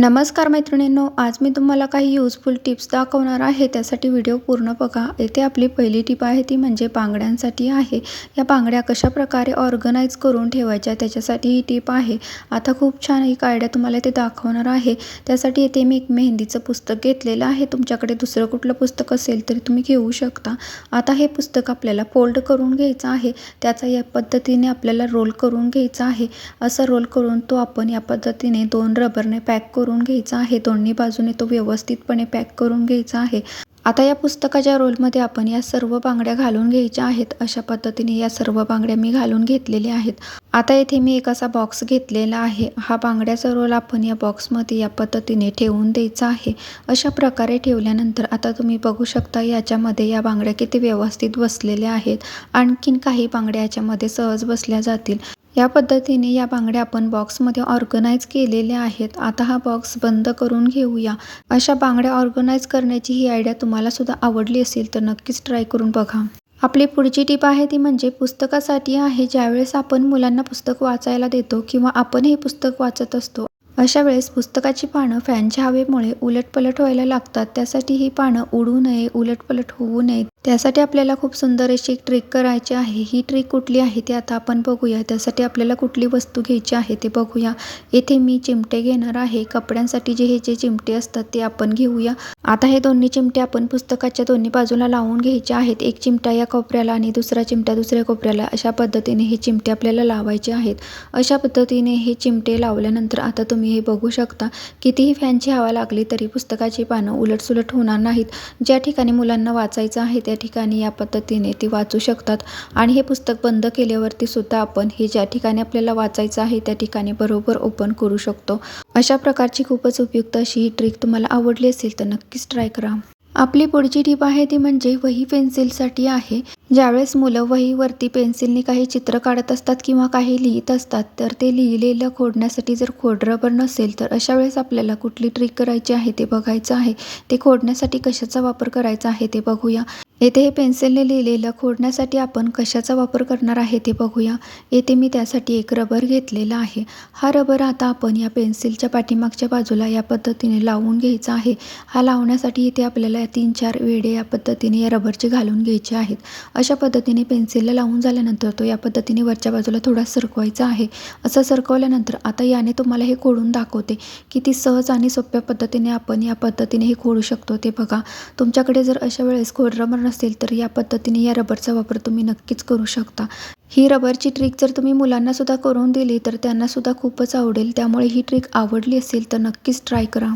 नमस्कार मैत्रिणींनो आज मी तुम्हाला काही यूजफुल टिप्स दाखवणार आहे. त्यासाठी व्हिडिओ पूर्ण बघा. येथे आपली पहिली टिप आहे ती म्हणजे बांगड्यांसाठी आहे. या बांगड्या कशा प्रकारे ऑर्गनाईज करून ठेवायच्या त्याच्यासाठी ही टिप आहे. आता खूप छान एक आयडिया तुम्हाला इथे दाखवणार आहे. त्यासाठी येथे मी एक मेहंदीचं पुस्तक घेतलेलं आहे. तुमच्याकडे दुसरं कुठलं पुस्तक असेल तरी तुम्ही घेऊ शकता. आता हे पुस्तक आपल्याला फोल्ड करून घ्यायचं आहे. त्याचा या पद्धतीने आपल्याला रोल करून घ्यायचा आहे. असं रोल करून तो आपण या पद्धतीने दोन रबरने पॅक करून करून घ्यायचा आहे. दोन्ही बाजूने तो व्यवस्थितपणे पॅक करून घ्यायचा आहे. आता या पुस्तकाच्या रोलमध्ये आपण या सर्व बांगड्या घालून घ्यायच्या आहेत. अशा पद्धतीने या सर्व बांगड्या मी घालून घेतलेल्या आहेत. आता येथे मी एक असा बॉक्स घेतलेला आहे. हा बांगड्याचा रोल आपण या बॉक्समध्ये या पद्धतीने ठेवून द्यायचा आहे. अशा प्रकारे ठेवल्यानंतर आता तुम्ही बघू शकता याच्यामध्ये या बांगड्या किती व्यवस्थित बसलेल्या आहेत. आणखीन काही बांगड्या याच्यामध्ये सहज बसल्या जातील. या पद्धतीने या बांगड्या आपण बॉक्समध्ये ऑर्गनाईज केलेल्या आहेत. आता हा बॉक्स बंद करून घेऊया. अशा बांगड्या ऑर्गनाईज करण्याची ही आयडिया तुम्हाला सुद्धा आवडली असेल तर नक्कीच ट्राय करून बघा. आपली पुढची टीप आहे ती म्हणजे पुस्तकासाठी आहे ज्यावेळेस आपण मुलांना पुस्तक वाचायला देतो किंवा आपण हे पुस्तक वाचत असतो. अशा वेळेस पुस्तकाची पानं फॅनच्या हवेमुळे उलटपलट व्हायला लागतात. त्यासाठी ही पानं उडू नये उलटपलट होऊ नये. त्यासाठी आपल्याला खूप सुंदर अशी एक ट्रिक करायची आहे. ही ट्रिक कुठली आहे ती आता आपण बघूया. त्यासाठी आपल्याला कुठली वस्तू घ्यायची आहे ते बघूया. येथे मी चिमटे घेणार आहे. कपड्यांसाठी जे हे जे चिमटे असतात ते आपण घेऊया. आता हे दोन्ही चिमटे आपण पुस्तकाच्या दोन्ही बाजूला लावून घ्यायचे आहेत. एक चिमटा या कोपऱ्याला आणि दुसरा चिमटा दुसऱ्या कोपऱ्याला. अशा पद्धतीने हे चिमटे आपल्याला लावायचे आहेत. अशा पद्धतीने हे चिमटे लावल्यानंतर आता तुम्ही हे बघू शकता. कितीही फॅनची हवा लागली तरी पुस्तकाची पानं उलटसुलट होणार नाहीत. ज्या ठिकाणी मुलांना वाचायचं आहे त्या ठिकाणी या पद्धतीने ती वाचू शकतात. आणि हे पुस्तक बंद केल्यावरती सुद्धा आपण हे ज्या ठिकाणी आपल्याला वाचायचं आहे त्या ठिकाणी बरोबर ओपन करू शकतो. अशा प्रकारची खूपच उपयुक्त अशी ही ट्रिक तुम्हाला आवडली असेल तर नक्कीच ट्राय करा. आपली पुढची टीप आहे ती म्हणजे वही पेन्सिलसाठी आहे. ज्यावेळेस मुलं वहीवरती पेन्सिलने काही चित्र काढत असतात किंवा काही लिहित असतात तर ते लिहिलेलं खोडण्यासाठी जर खोडरबर नसेल तर अशा वेळेस आपल्याला कुठली ट्रिक करायची आहे ते बघायचं आहे. ते खोडण्यासाठी कशाचा वापर करायचा आहे ते बघूया. येथे हे पेन्सिलने लिहिलेलं खोडण्यासाठी आपण कशाचा वापर करणार आहे ते बघूया. येथे मी त्यासाठी एक रबर घेतलेला आहे. हा रबर आता आपण या पेन्सिलच्या पाठीमागच्या बाजूला या पद्धतीने लावून घ्यायचा आहे. हा लावण्यासाठी इथे आपल्याला तीन चार वेडे या पद्धतीने या रबरचे घालून घ्यायचे आहेत. अशा पद्धतीने पेन्सिलला लावून झाल्यानंतर तो या पद्धतीने वरच्या बाजूला थोडा सरकवायचा आहे. असं सरकवल्यानंतर आता याने तुम्हाला हे खोडून दाखवते किती सहज आणि सोप्या पद्धतीने आपण या पद्धतीने हे खोडू शकतो ते बघा. तुमच्याकडे जर अशा वेळेस खोड रबर नसेल तर या पद्धतीने या रबरचा वापर तुम्ही नक्कीच करू शकता. ही रबरची ट्रिक जर तुम्ही मुलांनासुद्धा करून दिली तर त्यांनासुद्धा खूपच आवडेल. त्यामुळे ही ट्रिक आवडली असेल तर नक्कीच ट्राय करा.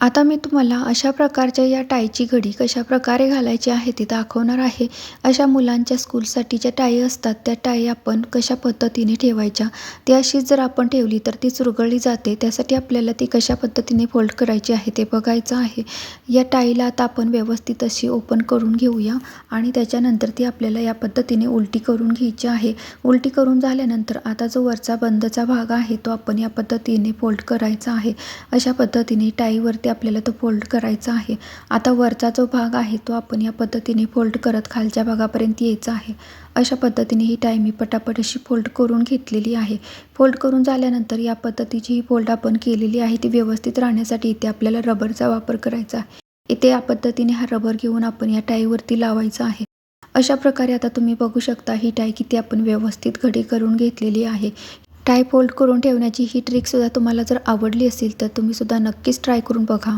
आता मी तुम्हाला अशा प्रकारच्या या टायची घडी कशा प्रकारे घालायची आहे ती दाखवणार आहे. अशा मुलांच्या स्कूलसाठी ज्या टाई असतात त्या टाई आपण कशा पद्धतीने ठेवायच्या? ती अशीच जर आपण ठेवली तर ती चुरगळली जाते. त्यासाठी आपल्याला ती कशा पद्धतीने फोल्ड करायची आहे ते बघायचं आहे. या टाईला आता आपण व्यवस्थित अशी ओपन करून घेऊया आणि त्याच्यानंतर ती आपल्याला या पद्धतीने उलटी करून घ्यायची आहे. उलटी करून झाल्यानंतर आता जो वरचा बंदचा भाग आहे तो आपण या पद्धतीने फोल्ड करायचा आहे. अशा पद्धतीने टाईवरती आपल्याला तो फोल्ड करायचा आहे. आता वरचा जो भाग आहे तो आपण या पद्धतीने फोल्ड करत खालच्या भागापर्यंत यायचा आहे. अशा पद्धतीने ही टाय मी पटापट अशी फोल्ड करून घेतलेली आहे. फोल्ड करून झाल्यानंतर या पद्धतीची ही फोल्ड आपण केलेली आहे ती व्यवस्थित राहण्यासाठी इथे आपल्याला रबरचा वापर करायचा आहे. इथे या पद्धतीने हा रबर घेऊन आपण या टाईवरती लावायचा आहे. अशा प्रकारे आता तुम्ही बघू शकता ही टाय किती आपण व्यवस्थित घडी करून घेतलेली आहे. टाय फोल्ड करून ठेवण्याची ही ट्रिकसुद्धा तुम्हाला जर आवडली असेल तर तुम्हीसुद्धा नक्कीच ट्राय करून बघा.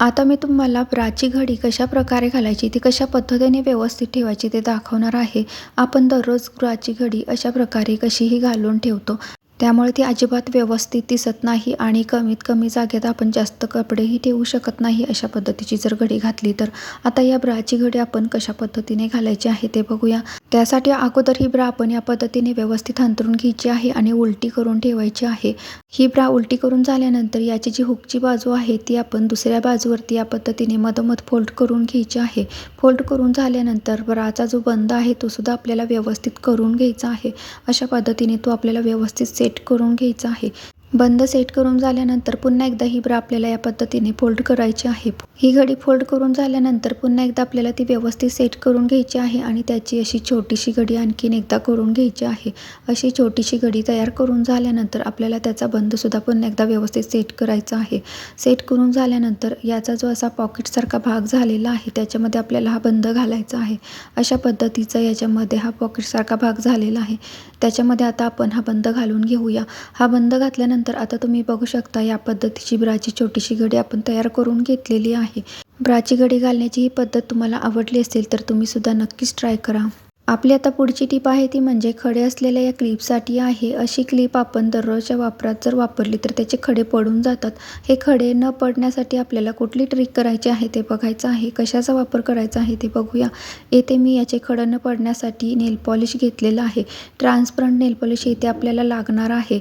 आता मी तुम्हाला ब्राची घडी कशा प्रकारे घालायची ती कशा पद्धतीने व्यवस्थित ठेवायची ते दाखवणार आहे. आपण दररोज ब्राची घडी अशा प्रकारे कशीही घालून ठेवतो. त्यामुळे ती अजिबात व्यवस्थित दिसत नाही आणि कमीत कमी जागेत आपण जास्त कपडेही ठेवू शकत नाही अशा पद्धतीची जर घडी घातली तर. आता या ब्राची घडी आपण कशा पद्धतीने घालायची आहे ते बघूया. त्यासाठी अगोदर ही ब्रा आपण या पद्धतीने व्यवस्थित अंतरून घ्यायची आहे आणि उलटी करून ठेवायची आहे. ही ब्रा उलटी करून झाल्यानंतर याची जी हुकची बाजू आहे ती आपण दुसऱ्या बाजूवरती या पद्धतीने मधोमध फोल्ड करून घ्यायची आहे. फोल्ड करून झाल्यानंतर ब्राचा जो बंद आहे तो सुद्धा आपल्याला व्यवस्थित करून घ्यायचा आहे. अशा पद्धतीने तो आपल्याला व्यवस्थित सेट करून घ्यायचा आहे. बंद सेट करून झाल्यानंतर पुन्हा एकदा ही ब्रा आपल्याला या पद्धतीने फोल्ड करायची आहे. ही घडी फोल्ड करून झाल्यानंतर पुन्हा एकदा आपल्याला ती व्यवस्थित सेट करून घ्यायची आहे आणि त्याची अशी छोटीशी घडी आणखीन एकदा करून घ्यायची आहे. अशी छोटीशी घडी तयार करून झाल्यानंतर आपल्याला त्याचा बंदसुद्धा पुन्हा एकदा व्यवस्थित सेट करायचा आहे. सेट करून झाल्यानंतर याचा जो असा पॉकेटसारखा भाग झालेला आहे त्याच्यामध्ये आपल्याला हा बंद घालायचा आहे. अशा पद्धतीचा याच्यामध्ये हा पॉकेटसारखा भाग झालेला आहे. त्याच्यामध्ये आता आपण हा बंद घालून घेऊया. हा बंद घातल्यानंतर आता तुम्ही बघू शकता या पद्धतीची ब्राची छोटीशी घडी आपण तयार करून घेतलेली आहे. ब्राची घडी घालण्याची ही पद्धत तुम्हाला आवडली असेल तर तुम्ही सुद्धा नक्कीच ट्राय करा. आपली आता पुढची टीप आहे ती म्हणजे खडे असलेल्या या क्लिपसाठी आहे अशी क्लिप आपण दररोजच्या वापरात जर वापरली तर त्याचे खडे पडून जातात. हे खडे न पडण्यासाठी आपल्याला कुठली ट्रिक करायची आहे ते बघायचं आहे. कशाचा वापर करायचा आहे ते बघूया. येथे मी याचे खडं न पडण्यासाठी नेल पॉलिश घेतलेलं आहे. ट्रान्सपरंट नेल पॉलिश येथे आपल्याला लागणार आहे.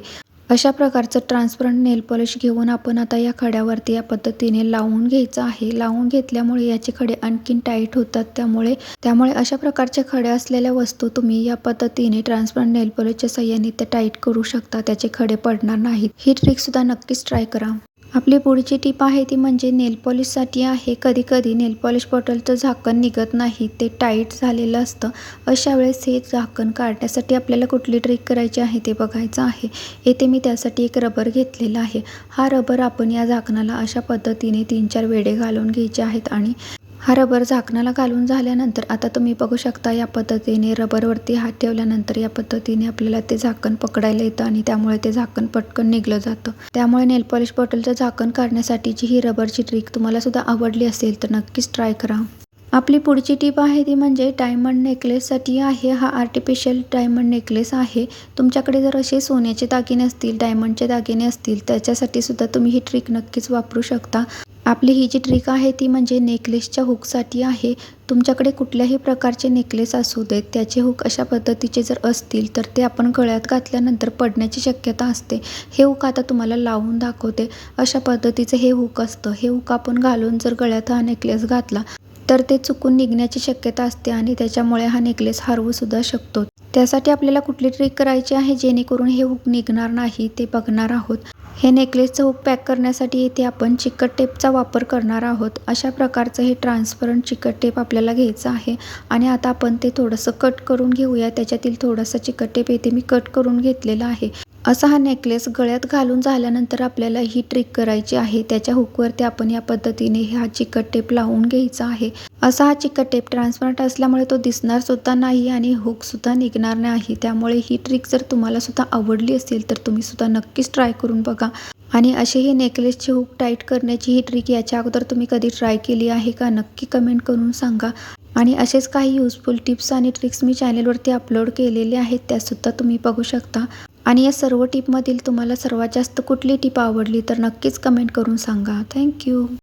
अशा प्रकारचं ट्रान्सपरंट नेल पॉलिश घेऊन आपण आता या खड्यावरती या पद्धतीने लावून घ्यायचं आहे. लावून घेतल्यामुळे याचे खडे आणखीन टाईट होतात. त्यामुळे त्यामुळे अशा प्रकारच्या खड्या असलेल्या वस्तू तुम्ही या पद्धतीने ट्रान्सपरंट नेल पॉलिशच्या सहाय्याने त्या टाईट करू शकता. त्याचे खडे पडणार नाहीत. ही ट्रिकसुद्धा नक्कीच ट्राय करा. आपली पुढची टीप आहे ती म्हणजे नेलपॉलिशसाठी आहे. कधी कधी नेलपॉलिश बॉटलचं झाकण निघत नाही ते टाईट झालेलं असतं. अशा वेळेस हे झाकण काढण्यासाठी आपल्याला कुठली ट्रिक करायची आहे ते बघायचं आहे. येथे मी त्यासाठी एक रबर घेतलेला आहे. हा रबर आपण या झाकणाला अशा पद्धतीने तीन चार वेडे घालून घ्यायचे आहेत आणि हा रबर झाकणाला घालून झाल्यानंतर आता तुम्ही बघू शकता या पद्धतीने रबरवरती हात ठेवल्यानंतर या पद्धतीने आपल्याला ते झाकण पकडायला येतं आणि त्यामुळे ते झाकण पटकन निघलं जातं. त्यामुळे नेल पॉलिश बॉटलचं झाकण काढण्यासाठीची ही रबरची ट्रिक तुम्हाला सुद्धा आवडली असेल तर नक्कीच ट्राय करा. आपली पुढची टीप आहे ती म्हणजे डायमंड नेकलेससाठी आहे. हा आर्टिफिशियल डायमंड नेकलेस आहे. तुमच्याकडे जर असे सोन्याचे दागिने असतील डायमंडचे दागिने असतील त्याच्यासाठी सुद्धा तुम्ही ही ट्रिक नक्कीच वापरू शकता. आपली ही जी ट्रिक आहे ती म्हणजे नेकलेसच्या हुकसाठी आहे. तुमच्याकडे कुठल्याही प्रकारचे नेकलेस असू देत त्याचे हुक अशा पद्धतीचे जर असतील तर ते आपण गळ्यात घातल्यानंतर पडण्याची शक्यता असते. हे हुक आता तुम्हाला लावून दाखवते. अशा पद्धतीचे हे हुक असतं. हे हुक आपण घालून जर गळ्यात हा नेकलेस घातला तर ते चुकून निघण्याची शक्यता असते आणि त्याच्यामुळे हा नेकलेस हरवूसुद्धा शकतो. त्यासाठी आपल्याला कुठली ट्रिक करायची आहे जेणेकरून हे हुक निघणार नाही ते बघणार आहोत. हे नेकलेसचं हुक पॅक करण्यासाठी इथे आपण चिकट टेपचा वापर करणार आहोत. अशा प्रकारचं हे ट्रान्सपरंट चिकट टेप आपल्याला घ्यायचं आहे आणि आता आपण ते थोडंसं कट करून घेऊया. त्याच्यातील थोडंसं चिकट टेप येथे मी कट करून घेतलेला आहे. असा हा नेकलेस गळ्यात घालून झाल्यानंतर आपल्याला ही ट्रिक करायची आहे. त्याच्या हुकवरती आपण या पद्धतीने हा चिकट टेप लावून घ्यायचा आहे. असा हा चिकट टेप ट्रान्सपरंट असल्यामुळे तो दिसणार सुद्धा नाही आणि हुकसुद्धा निघणार नाही. त्यामुळे ही ट्रिक जर तुम्हाला सुद्धा आवडली असेल तर तुम्ही सुद्धा नक्कीच ट्राय करून बघा. आणि असे ही नेकलेसची हुक टाईट करण्याची ही ट्रिक याच्या अगोदर तुम्ही कधी ट्राय केली आहे का नक्की कमेंट करून सांगा. आणि असेच काही युजफुल टिप्स आणि ट्रिक्स मी चॅनेलवरती अपलोड केलेले आहेत त्यासुद्धा तुम्ही बघू शकता. आणि या सर्व टिपमधील तुम्हाला सर्वात जास्त कुठली टिप आवडली तर नक्कीच कमेंट करून सांगा. थँक्यू